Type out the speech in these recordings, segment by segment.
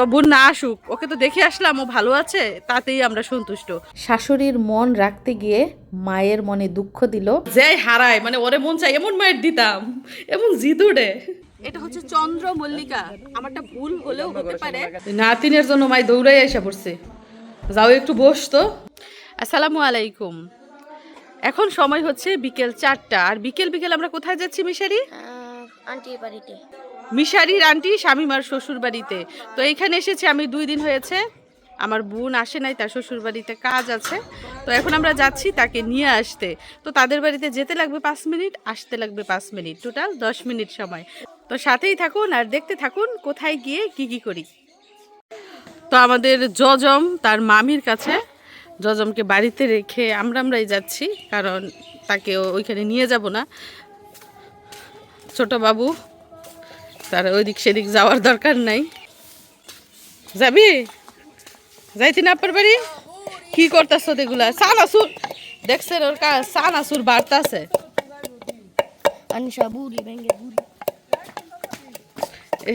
তো বোন না আসুক ওকে তো দেখে আসলাম ও ভালো আছে তাতেই আমরা সন্তুষ্ট। শাশুড়ির মন রাখতে গিয়ে মায়ের মনে দুঃখ দিল। যাই হারায় মানে ওরে মন চাই এমন মায়ের দিতাম এমন জিদুড়ে এটা হচ্ছে চন্দ্র মল্লিকা। আমারটা ভুল হলেও হতে পারে। নাতিনের জন্য মাই দৌড়াই এসে পড়ছে। যাও একটু বস তো। আসসালামু আলাইকুম। এখন সময় হচ্ছে বিকেল চারটা আর বিকেল বিকেল আমরা কোথায় যাচ্ছি মিশারি? আন্টির বাড়িতে। মিশারির আন্টি স্বামীমার শ্বশুর বাড়িতে তো এইখানে এসেছি আমি, দুই দিন হয়েছে। আমার বোন আসে নাই, তার শ্বশুর বাড়িতে কাজ আছে। তো এখন আমরা যাচ্ছি তাকে নিয়ে আসতে। তো তাদের বাড়িতে যেতে লাগবে পাঁচ মিনিট, আসতে লাগবে পাঁচ মিনিট। টোটাল দশ মিনিট সময়। তো সাথেই থাকুন আর দেখতে থাকুন কোথায় গিয়ে কি কি করি। তো আমাদের জজম তার মামির কাছে। জজমকে বাড়িতে রেখে আমরা আমরাই যাচ্ছি, কারণ তাকে ওইখানে নিয়ে যাব না। ছোট বাবু তার ওইদিক সেদিক যাওয়ার দরকার নাই। যাবি? যাইতি না আপনার বাড়ি? কি করতেছ এগুলা? সানাসুর দেখছেন ওর সানাসুর বাড়তাছে।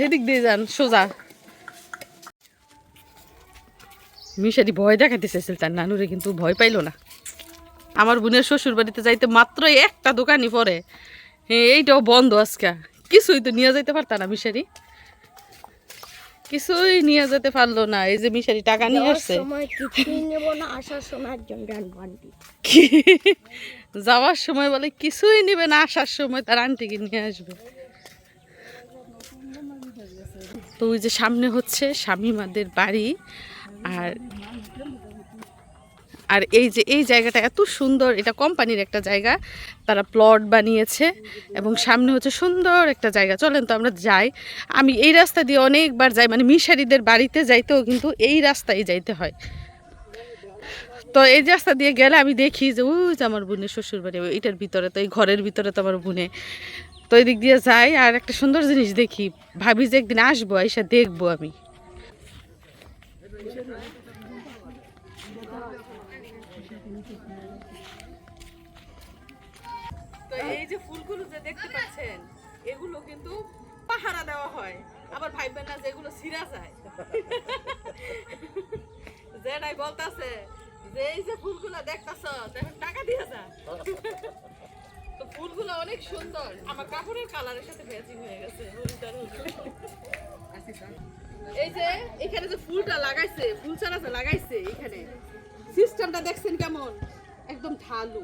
এদিক দিয়ে যান সোজা। মিশারি ভয় দেখাতে চাইছিল তার নানুরে কিন্তু ভয় পাইলো না। আমার বোনের শ্বশুর বাড়িতে যাইতে মাত্র একটা দোকানই পরে এইটাও বন্ধ আজকে। কিছুই তো নিয়ে যাইতে পারতা না মিশারি। কিছুই নিয়ে যেতে পারল না এই যে মিশারি টাকা নিয়ে আসছে। যাওয়ার সময় বলে কিছুই নিবে না আসার সময় তার আন্টিকে নিয়ে আসবে। তো ওই যে সামনে হচ্ছে স্বামীমাদের বাড়ি আর আর এই যে, এই জায়গাটা এত সুন্দর, এটা কোম্পানির একটা জায়গা। তারা প্লট বানিয়েছে এবং সামনে হচ্ছে সুন্দর একটা জায়গা। চলেন তো আমরা যাই। আমি এই রাস্তা দিয়ে অনেকবার যাই মানে মিশারিদের বাড়িতে যাইতেও কিন্তু এই রাস্তায় যাইতে হয়। তো এই রাস্তা দিয়ে গেলে আমি দেখি যে ওই যে আমার বোনের শ্বশুর বাড়ি এটার ভিতরে তো, এই ঘরের ভিতরে তো আমার বোনে। তো এই দিক দিয়ে যাই আর একটা সুন্দর জিনিস দেখি। ভাবি যে একদিন আসব এসে দেখব আমি। তো এই যে ফুলগুলো যে দেখতে পাচ্ছেন, এগুলো কিন্তু পাহারা দেওয়া হয়। আবার ভাইবেন না যে এগুলো ছিঁড়া যায়। যেটাই বলতাছে যে এই যে ফুলগুলো দেখতাছ এখন টাকা দিয়ে যা। তো ফুলগুলো অনেক সুন্দর। আমার কাপড়ের কালারের সাথে ম্যাচিং হয়ে গেছে। হলুদ হলুদ। এই যে এখানে যে ফুলটা লাগাইছে ফুল চারা যে লাগাইছে এখানে। সিস্টেমটা দেখছেন কেমন? একদম ঢালু।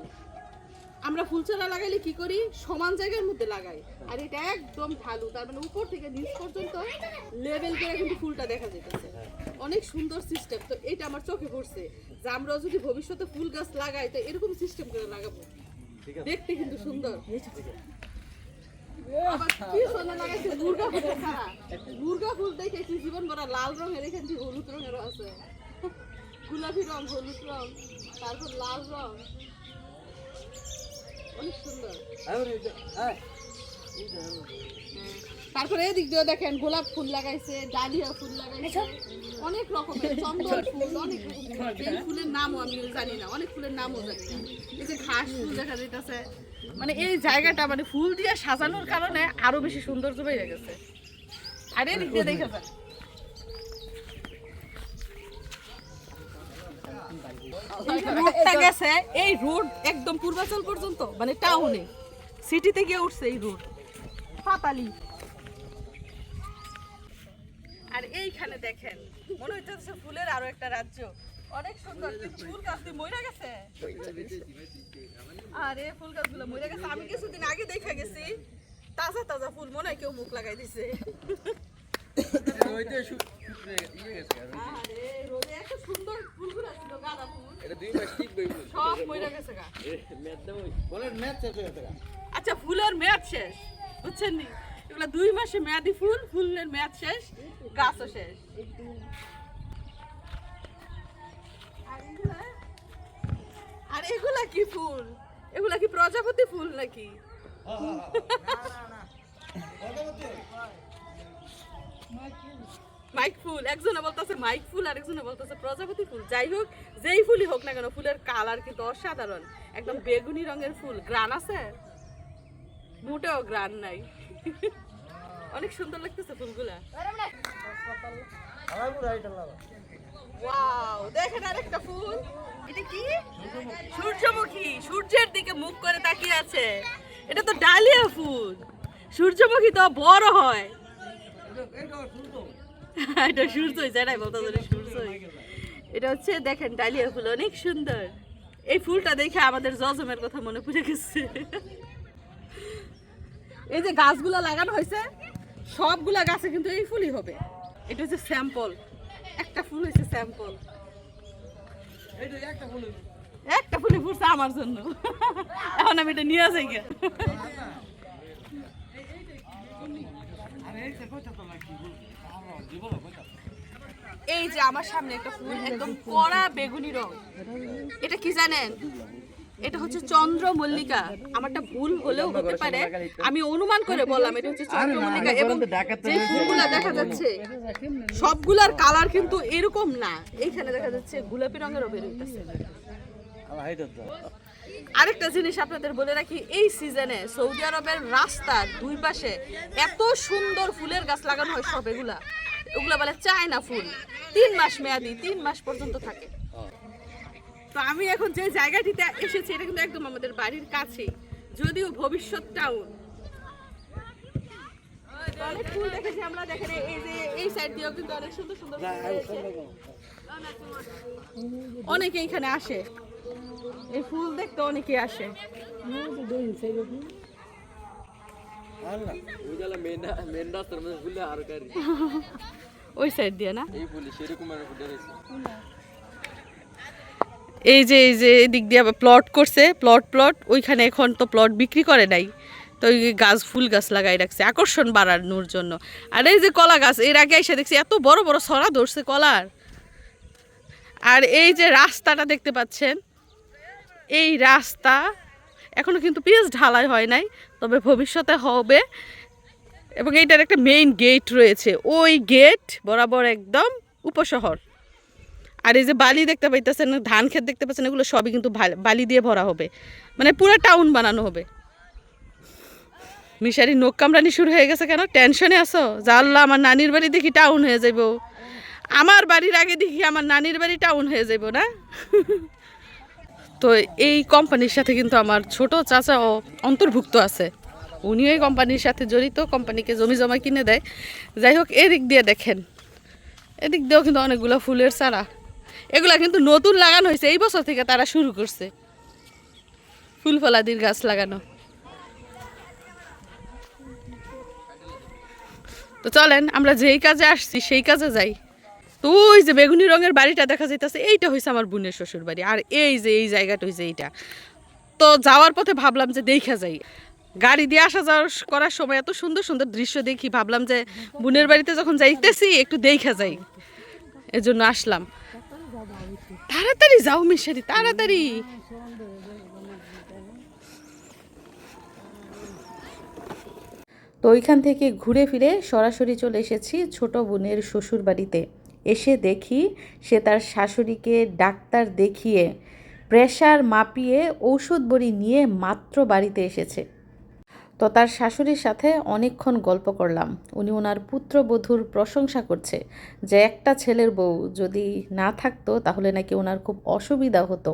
আমরা ফুল চারা লাগাইলে কি করি? সমান জায়গার মধ্যে লাগাই। আর এটা একদম ঢালু। তার মানে উপর থেকে নিচ পর্যন্ত লেভেল করে কিন্তু ফুলটা দেখা যেতেছে অনেক সুন্দর সিস্টেম তো এটা আমার চোখে পড়ছে যে আমরা যদি ভবিষ্যতে ফুল গাছ লাগাই তো এরকম সিস্টেম করে লাগাবো। দেখতে কিন্তু সুন্দর। কি সুন্দর লাগাইছে মুরগা ফুলের ছাড়া মুরগা ফুল দেখেছি জীবন ভরা লাল রঙের এখান থেকে হলুদ রঙের আছে গোলাপি রং হলুদ রং তারপর লাল রং অনেক সুন্দর তারপরে এদিক দিয়ে দেখেন গোলাপ ফুল লাগাইছে ডালিয়া ফুল লাগাইছে। অনেক রকমের চন্দন ফুল অনেক এই ফুলের নামও আমি জানি না অনেক ফুলের নামও জানি না। এই যে ঘাস ফুল দেখা যাইতেছে। মানে এই জায়গাটা মানে ফুল দিয়ে সাজানোর কারণে আরও বেশি সৌন্দর্য বেড়ে গেছে। আর এদিক দিয়ে দেখে যান রোডটা গেছে এই রোড একদম পূর্বাচল পর্যন্ত মানে টাউনে সিটিতে গিয়ে উঠছে এই রোড পাতালি আর এইখানে দেখেন মনে হইতেছে ফুলের আরও একটা রাজ্য। অনেক সুন্দর। ফুল গাছ দিয়ে মরে গেছে? আরে ফুল গাছগুলো মরে গেছে। আমি কিছুদিন আগে দেখা গেছি। তাজা তাজা ফুল মনে হয় কেউ মুখ লাগাই দিছে। আরে রোদে এত সুন্দর ফুলগুলো ছিল গাঁদা ফুল। সব মরে গেছে গা। আচ্ছা ফুলের মেয়াদ শেষ। বুঝছেন নি এগুলো দুই মাসে মেয়াদি ফুল, ফুলের মেয়াদ শেষ, গাছও শেষ। আর এগুলা- কি ফুল? এগুলা কি প্রজাপতি ফুল নাকি? মাইক ফুল, একজনে বলতেছে মাইক ফুল আর একজনে বলতেছে প্রজাপতি ফুল। যাই হোক, যেই ফুলই হোক না কেন, ফুলের কালার কিন্তু অসাধারণ। একদম বেগুনি রঙের ফুল। গ্রান আছে? মোটেও গ্রান নাই। অনেক সুন্দর লাগতেছে ফুলগুলা। দেখেন আরেকটা ফুল। সূর্যমুখী। সূর্যের দিকে মুখ করে তাকিয়ে আছে। এটা তো ডালিয়া ফুল। সূর্যমুখী তো বড় হয়। এটা সূর্যই জানাই বলতে সূর্যই। এটা হচ্ছে, দেখেন, ডালিয়া ফুল, অনেক সুন্দর। এই ফুলটা দেখে আমাদের জজমের কথা মনে পড়ে গেছে। এই যে গাছগুলো লাগানো হয়েছে, সবগুলা গাছে কিন্তু এই ফুলই হবে। এটা হচ্ছে স্যাম্পল একটা ফুল হয়েছে স্যাম্পল একটা ফুলে ফুটছে আমার জন্য। এখন আমি এটা নিয়ে যাই গে। এই যে আমার সামনে একটা ফুল, একদম কড়া বেগুনি রং। এটা কি জানেন? এটা হচ্ছে চন্দ্র মল্লিকা আমারটা ভুল হলেও হতে পারে। আমি অনুমান করে বললাম এটা হচ্ছে চন্দ্র মল্লিকা এবং যে ফুলগুলা দেখা যাচ্ছে সবগুলার কালার কিন্তু এরকম না। এইখানে দেখা যাচ্ছে গোলাপি রঙেরও বের হইতেছে। আরেকটা জিনিস আপনাদের বলে রাখি এই সিজনে সৌদি আরবের রাস্তার দুই পাশে এত সুন্দর ফুলের গাছ লাগানো হয় সব এগুলা। ওগুলা বলে চায়না ফুল। তিন মাস মেয়াদি তিন মাস পর্যন্ত থাকে। তো আমি এখন যে জায়গাটিতে এসেছি এটা কিন্তু একদম আমাদের বাড়ির কাছেই। যদিও ভবিষ্যৎ টাউন অনেক ফুল দেখেছি আমরা দেখেন এই যে এই সাইড দিয়েও কিন্তু অনেক সুন্দর সুন্দর ফুল অনেকে এখানে আসে। এই ফুল দেখতে অনেকে আসে। ওই সাইড দিয়ে না? এই সেরকম এই যে এই যে, এদিক দিয়ে প্লট করছে প্লট প্লট ওইখানে এখন তো প্লট বিক্রি করে নাই। তো ওই গাছ, ফুল গাছ লাগাই রাখছে, আকর্ষণ বাড়ানোর জন্য। আর এই যে কলা গাছ, এর আগে এসে দেখছি এত বড় বড় সরা ধরছে কলার। আর এই যে রাস্তাটা দেখতে পাচ্ছেন, এই রাস্তা এখনও কিন্তু পিস ঢালাই হয় নাই, তবে ভবিষ্যতে হবে। এবং এইটার একটা মেইন গেট রয়েছে। ওই গেট বরাবর একদম উপশহর। আর এই যে বালি দেখতে পাইতেছেন, ধান ক্ষেত দেখতে পাচ্ছেন, এগুলো সবই কিন্তু বালি দিয়ে ভরা হবে। মানে পুরো টাউন বানানো হবে। মিশারি নোক কামড়ানি শুরু হয়ে গেছে কেন? টেনশনে আছো? জানলা আমার নানির বাড়ি দেখি টাউন হয়ে যাইব। আমার বাড়ির আগে দেখি আমার নানির বাড়ি টাউন হয়ে যাইব না? তো এই কোম্পানির সাথে কিন্তু আমার ছোট চাচাও অন্তর্ভুক্ত আছে। উনিও এই কোম্পানির সাথে জড়িত কোম্পানিকে জমি জমা কিনে দেয়। যাই হোক, এদিক দিয়ে দেখেন। এদিক দিয়েও কিন্তু অনেকগুলো ফুলের চারা। এগুলা কিন্তু নতুন লাগানো হয়েছে। এই বছর থেকে তারা শুরু করছে। ফুল ফলাদির গাছ লাগানো। তো চলেন, আমরা যেই কাজে আসছি, সেই কাজে যাই। তো ওই যে বেগুনি রঙের বাড়িটা দেখা যাইতেছে, এইটা হয়েছে আমার বোনের শ্বশুর বাড়ি। আর এই যে, এই জায়গাটা হয়েছে এইটা। তো যাওয়ার পথে ভাবলাম যে দেখা যাই। গাড়ি দিয়ে আসা যাওয়ার করার সময় এত সুন্দর সুন্দর দৃশ্য দেখি, ভাবলাম যে বোনের বাড়িতে যখন যাইতেছি, একটু দেখা যাই। এজন্য আসলাম। তাড়াতাড়ি যাও মিশারি, তাড়াতাড়ি। তো ওইখান থেকে ঘুরে ফিরে সরাসরি চলে এসেছি ছোট বোনের শ্বশুর বাড়িতে এসে দেখি সে তার শাশুড়িকে ডাক্তার দেখিয়ে প্রেশার মাপিয়ে ঔষধ বড়ি নিয়ে মাত্র বাড়িতে এসেছে। তো তার শাশুড়ির সাথে অনেকক্ষণ গল্প করলাম। উনি ওনার পুত্রবধূর প্রশংসা করছে যে একটা ছেলের বউ যদি না থাকতো তাহলে নাকি ওনার খুব অসুবিধা হতো।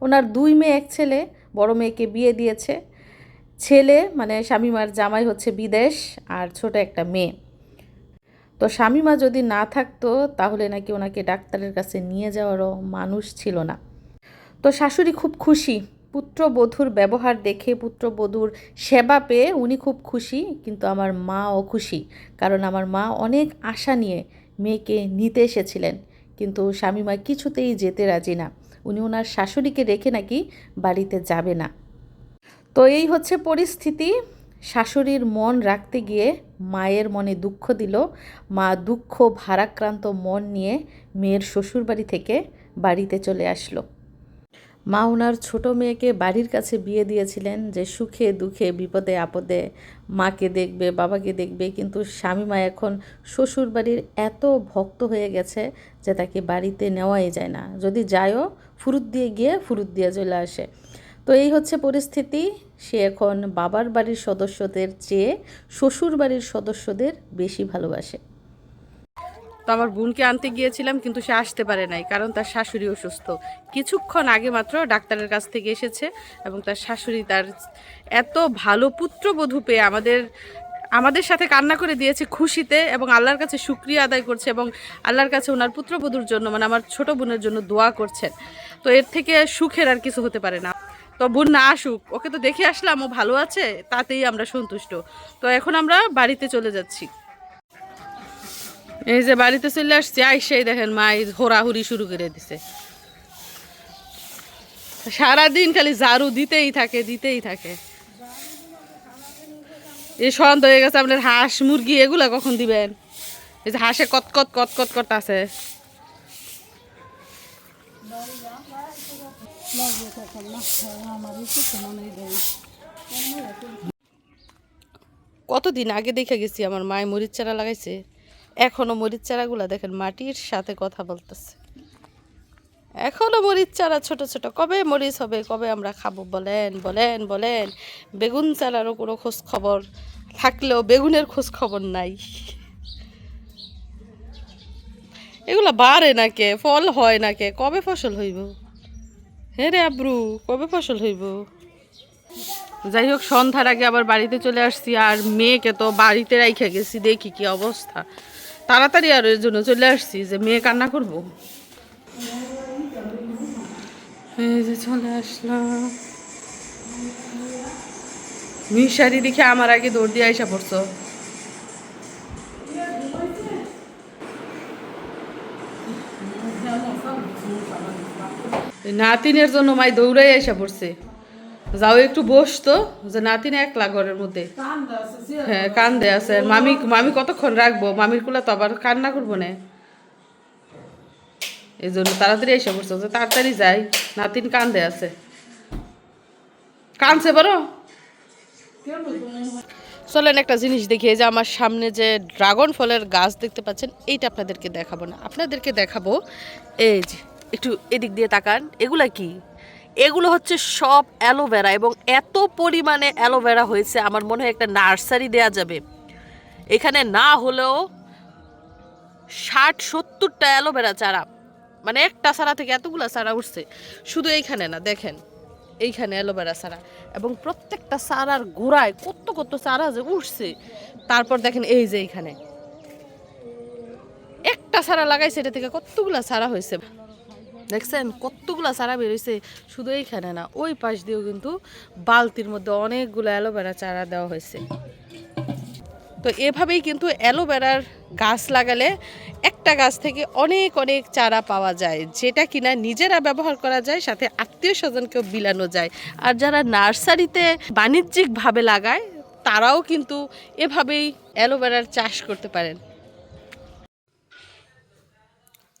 ওনার দুই মেয়ে, এক ছেলে, বড় মেয়েকে বিয়ে দিয়েছে। ছেলে মানে স্বামীমার জামাই হচ্ছে বিদেশ আর ছোট একটা মেয়ে। তো স্বামীমা যদি না থাকতো তাহলে নাকি ওনাকে ডাক্তারের কাছে নিয়ে যাওয়ারও মানুষ ছিল না। তো শাশুড়ি খুব খুশি পুত্রবধূর ব্যবহার দেখে পুত্রবধূর সেবা পেয়ে উনি খুব খুশি, কিন্তু আমার মাও খুশি। কারণ আমার মা অনেক আশা নিয়ে মেয়েকে নিতে এসেছিলেন। কিন্তু স্বামীমা কিছুতেই যেতে রাজি না। উনি ওনার শাশুড়িকে রেখে নাকি বাড়িতে যাবে না। তো এই হচ্ছে পরিস্থিতি। শাশুড়ির মন রাখতে গিয়ে মায়ের মনে দুঃখ দিল। মা দুঃখ, ভারাক্রান্ত মন নিয়ে মেয়ের শ্বশুরবাড়ি থেকে বাড়িতে চলে আসলো। মা ওনার ছোট মেয়েকে বাড়ির কাছে বিয়ে দিয়েছিলেন যে সুখে, দুঃখে, বিপদে, আপদে। মাকে দেখবে, বাবাকে দেখবে, কিন্তু স্বামী মা এখন শ্বশুর বাড়ির এত ভক্ত হয়ে গেছে যে তাকে বাড়িতে নেওয়াই যায় না। যদি যায়ও, ফুরুত দিয়ে গিয়ে ফুরুত দিয়ে চলে আসে। তো এই হচ্ছে পরিস্থিতি। সে এখন বাবার বাড়ির সদস্যদের চেয়ে শ্বশুর বাড়ির সদস্যদের বেশি ভালোবাসে। তো আমার বোনকে আনতে গিয়েছিলাম, কিন্তু সে আসতে পারে নাই, কারণ তার শাশুড়ি অসুস্থ কিছুক্ষণ আগে মাত্র ডাক্তারের কাছ থেকে এসেছে এবং তার শাশুড়ি তার এত ভালো পুত্রবধূ পেয়ে আমাদের আমাদের সাথে কান্না করে দিয়েছে খুশিতে এবং আল্লাহর কাছে শুক্রিয়া আদায় করছে এবং আল্লাহর কাছে ওনার পুত্রবধূর জন্য মানে আমার ছোট বোনের জন্য দোয়া করছেন। তো এর থেকে সুখের আর কিছু হতে পারে না। তো বোন না আসুক, ওকে তো দেখে আসলাম, ও ভালো আছে, তাতেই আমরা সন্তুষ্ট। তো এখন আমরা বাড়িতে চলে যাচ্ছি। এই যে বাড়িতে চলে আসছি, আইসাই দেখেন মা এই হোরাহুরি শুরু করে দিছে। সারাদিন খালি ঝাড়ু দিতেই থাকে দিতেই থাকে। এই সন্দ হয়ে গেছে, আপনার হাঁস মুরগি এগুলা কখন দিবেন? এই যে হাঁসে কতকত কতকত কত আছে। কতদিন আগে দেখে গেছি, আমার মায় মরিচ চারা লাগাইছে? এখনও মরিচ চারাগুলা দেখেন, মাটির সাথে কথা বলতেছে। এখনও মরিচ চারা ছোট ছোট, কবে মরিচ হবে, কবে আমরা খাব? বলেন বলেন বলেন। বেগুন চারারও কোনো খোঁজ খবর থাকলেও বেগুনের খোঁজ খবর নাই। এগুলা বাড়ে না কে? ফল হয় না কে? কবে ফসল হইব? হ্যাঁ রে আব্রু, কবে ফসল হইব? যাই হোক, সন্ধ্যার আগে আবার বাড়িতে চলে আসছি আর মেয়েকে তো বাড়িতে রাইখে গেছি, দেখি কি অবস্থা। তাড়াতাড়ি আর এর জন্য চলে আসছি যে মেয়ে কান্না করব। এই যে চলে আসলাম। মিশারি দেখে আমার আগে দৌড় দিয়ে আইসা পড়ছো। নাতিনের জন্য মাই দৌড়াই আইসা পড়ছে। যাও একটু বসতো যে নাতিন একলা ঘরের মধ্যে। হ্যাঁ কান্দে আছে। মামি মামি কতক্ষণ রাখব? মামির কুলা তো আবার কান্না করব না। এই জন্য তাড়াতাড়ি এসে পড়ছে যে তাড়াতাড়ি যাই। নাতিন কান্দে আছে। কানছে বড় চলেন একটা জিনিস দেখি যে আমার সামনে যে ড্রাগন ফলের গাছ দেখতে পাচ্ছেন এইটা আপনাদেরকে দেখাবো না। আপনাদেরকে দেখাবো এই যে একটু এদিক দিয়ে তাকান এগুলা কি? এগুলো হচ্ছে সব অ্যালোভেরা এবং এত পরিমাণে অ্যালোভেরা হয়েছে, আমার মনে হয় একটা নার্সারি দেয়া যাবে। এখানে না হলেও ষাট সত্তরটা অ্যালোভেরা চারা মানে একটা চারা থেকে এতগুলো চারা উঠছে। শুধু এইখানে না, দেখেন, এইখানে অ্যালোভেরা চারা এবং প্রত্যেকটা চারার গোড়ায় কত কত চারা যে উঠছে। তারপর দেখেন এই যে এইখানে, একটা চারা লাগাইছে, এটা থেকে কতগুলা চারা হয়েছে? দেখছেন? কতগুলা চারা বেরোইছে, শুধু এইখানে না, ওই পাশ দিয়েও কিন্তু বালতির মধ্যে অনেকগুলো অ্যালোভেরা চারা দেওয়া হয়েছে। তো এভাবেই কিন্তু অ্যালোভেরার গাছ লাগালে একটা গাছ থেকে অনেক অনেক চারা পাওয়া যায়, যেটা কিনা নিজেরা ব্যবহার করা যায়, সাথে আত্মীয় স্বজনকেও বিলানো যায়। আর যারা নার্সারিতে বাণিজ্যিকভাবে লাগায়, তারাও কিন্তু এভাবেই অ্যালোভেরার চাষ করতে পারেন।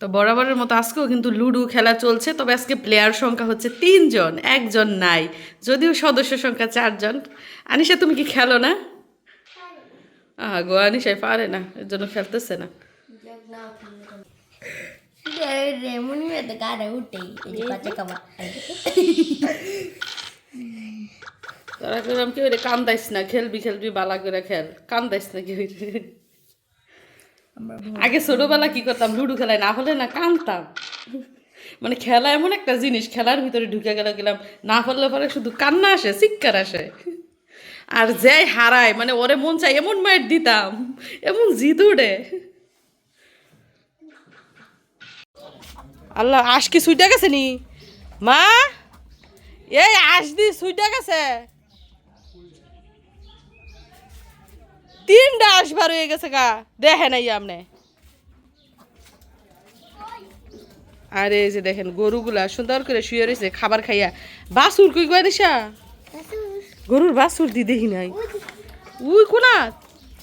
তো বরাবরের মতো আজকেও কিন্তু লুডো খেলা চলছে তবে আজকে প্লেয়ার সংখ্যা হচ্ছে তিনজন একজন নাই যদিও সদস্য সংখ্যা চারজন। আনিশা তুমি কি খেলো না? আহা গো আনিশাই পারে না এর জন্য খেলতেছে না। তারা করলাম কেউ কান্দাইস না খেলবি খেলবি বালা করে খেল। কান্দাইস না কি। আগে ছোটবেলা কি করতাম, লুডো খেলায় না হলে না কানতাম। মানে খেলা এমন একটা জিনিস, খেলার ভিতরে ঢুকে গেল গেলাম, না হলে পরে শুধু কান্না আসে, চিৎকার আসে। আর যাই হারায় মানে ওরে মন চাই এমন মাইট দিতাম, এমন জিদ উড়ে আল্লাহ, আশ কি সুইটা গেছে নি? মা, এই আশ দি সুইটা গেছে। তিনটা আশ বার হয়ে গেছে গা। দেখে নাই আমনে। আর যে দেখেন, গরুগুলা সুন্দর করে শুয়ে রয়েছে, খাবার খাইয়া। বাসুর কই গয়া দিশা গরুর বাসুর দি দেখি নাই। উই কোনা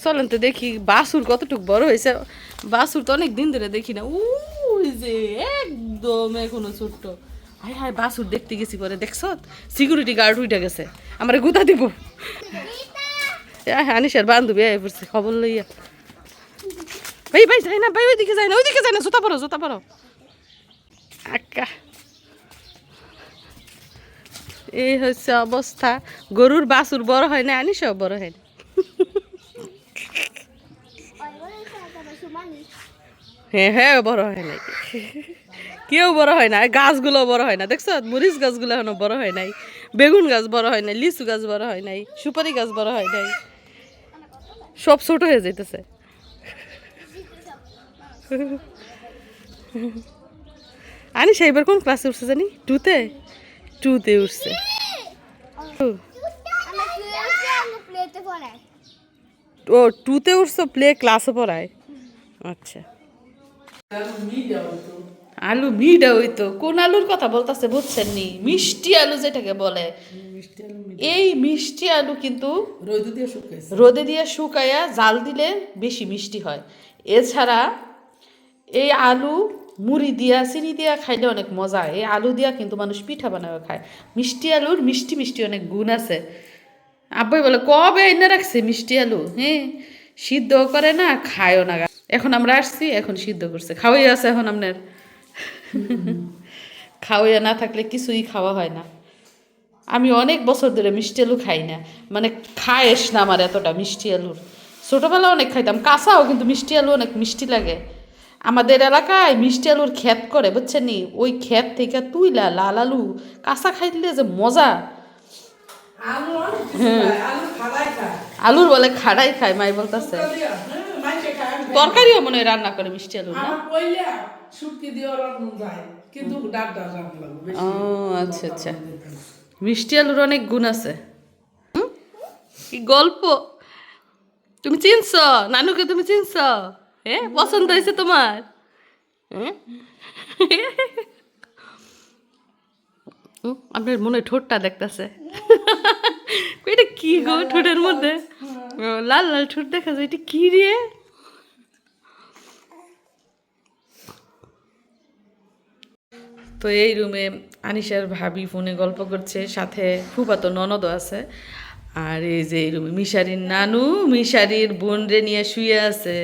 চলেন তো দেখি বাসুর কতটুক বড় হয়েছে। বাসুর তো অনেক দিন ধরে দেখি না। উই যে একদম এখনও ছোট্ট। হাই হাই বাসুর দেখতে গেছি পরে, দেখছ? সিকিউরিটি গার্ড উইটা গেছে। আমার গুতা দিব। আনিসের বান্ধবী আয় পড়ছে খবর লইয়া। ভাই ভাই, যাই না, ভাই, ওইদিকে যাই না, ওইদিকে যাই না, জোতা পরো জোতা পরো। আক্কা। এই হচ্ছে অবস্থা। গরুর বাছুর বড় হয় না আনি সব বড় হয় না। হ্যাঁ হ্যাঁ বড় হয় নাই। কেউ বড় হয় না গাছগুলো বড় হয় না। দেখছ? মরিচ গাছগুলো এখনও বড় হয় নাই, বেগুন গাছ বড় হয় নাই, লিচু গাছ বড় হয় নাই, সুপারি গাছ বড় হয় নাই। সব ছোট হয়ে যাইতেছে। আনি সেইবার কোন ক্লাসে উঠছে জানি? টুতে টুতে উঠছে। ও টুতে উঠছো প্লে ক্লাসে পড়ায়। আচ্ছা। আলু মিডা হইতো। কোন আলুর কথা বলতেছে বুঝছেন নি? মিষ্টি আলু যেটাকে বলে। এই মিষ্টি আলু কিন্তু রোদে দিয়ে শুকায়া জাল দিলে বেশি মিষ্টি হয়। এছাড়া এই আলু মুড়ি দিয়া চিনি দিয়া খাইলে অনেক মজা এই আলু দিয়া কিন্তু মানুষ পিঠা বানাবে খায়। মিষ্টি আলুর মিষ্টি মিষ্টি অনেক গুণ আছে। আব্বাই বলে কবে এনে রাখছে মিষ্টি আলু? হ্যাঁ সিদ্ধ করে না খায়ও না এখন আমরা আসছি এখন সিদ্ধ করছে। খাওয়াই আছে এখন আপনার। খাওয়াইয়া না থাকলে কিছুই খাওয়া হয় না। আমি অনেক বছর ধরে মিষ্টি আলু খাই না। মানে খায়েস না আমার এতটা মিষ্টি আলুর। ছোটোবেলা অনেক খাইতাম কাঁচাও কিন্তু মিষ্টি আলু অনেক মিষ্টি লাগে। আমাদের এলাকায় মিষ্টি আলুর ক্ষেত করে বুঝছেন নি? ওই ক্ষেত থেকে তুইলা লাল আলু কাঁচা খাইলে যে মজা। আলুর বলে খাড়াই খায় মাই বলতেছে। তরকারিও মনে হয় রান্না করে মিষ্টি আলু না? ও আচ্ছা আচ্ছা। মিষ্টি আলুর অনেক গুণ আছে? কি গল্প? তুমি চিনছ? নানুকে তুমি চিনছ? হ্যাঁ পছন্দ হয়েছে তোমার? হ্যাঁ? আপনার মনে হয় ঠোঁটটা দেখতেছে। এটা কি গো ঠোঁটের মধ্যে? ও, লাল লাল ঠোঁট দেখা যায় এটা কি রে? তো এই রুমে আনিশার ভাবি ফোনে গল্প করছে, সাথে ফুফাতো ননদও আছে। আর এই যে এই রুমে মিশারির নানু, মিশারির বোন রে নিয়ে শুয়ে আছে।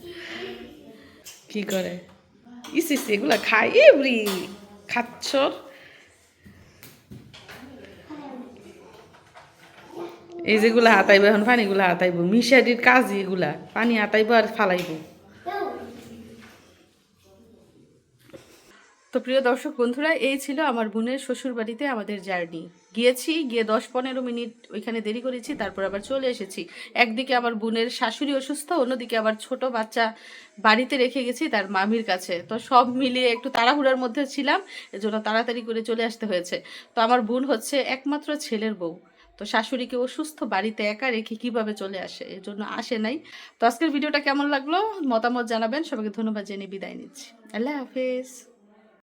কি করে? ইস ইস, এগুলা খাই এভরি খাচ্ছ? এই যেগুলা হাতাইব, এখন পানিগুলা হাতাইব, মিশারির কাজ এগুলা, পানি হাতাইব আর ফালাইব। তো প্রিয় দর্শক বন্ধুরা, এই ছিল আমার বোনের শ্বশুর বাড়িতে আমাদের জার্নি। গিয়েছি, গিয়ে দশ পনেরো মিনিট ওইখানে দেরি করেছি, তারপর আবার চলে এসেছি। একদিকে আমার বোনের শাশুড়ি অসুস্থ, অন্যদিকে আবার ছোট বাচ্চা বাড়িতে রেখে গেছি তার মামির কাছে। তো সব মিলিয়ে একটু তাড়াহুড়ার মধ্যে ছিলাম, এজন্য তাড়াতাড়ি করে চলে আসতে হয়েছে। তো আমার বোন হচ্ছে একমাত্র ছেলের বউ। তো শাশুড়িকে অসুস্থ বাড়িতে একা রেখে কীভাবে চলে আসে এর জন্য আসে নাই। তো আজকের ভিডিওটা কেমন লাগল? মতামত জানাবেন, সবাইকে ধন্যবাদ জেনে বিদায় নিচ্ছি। আল্লাহ হাফেজ।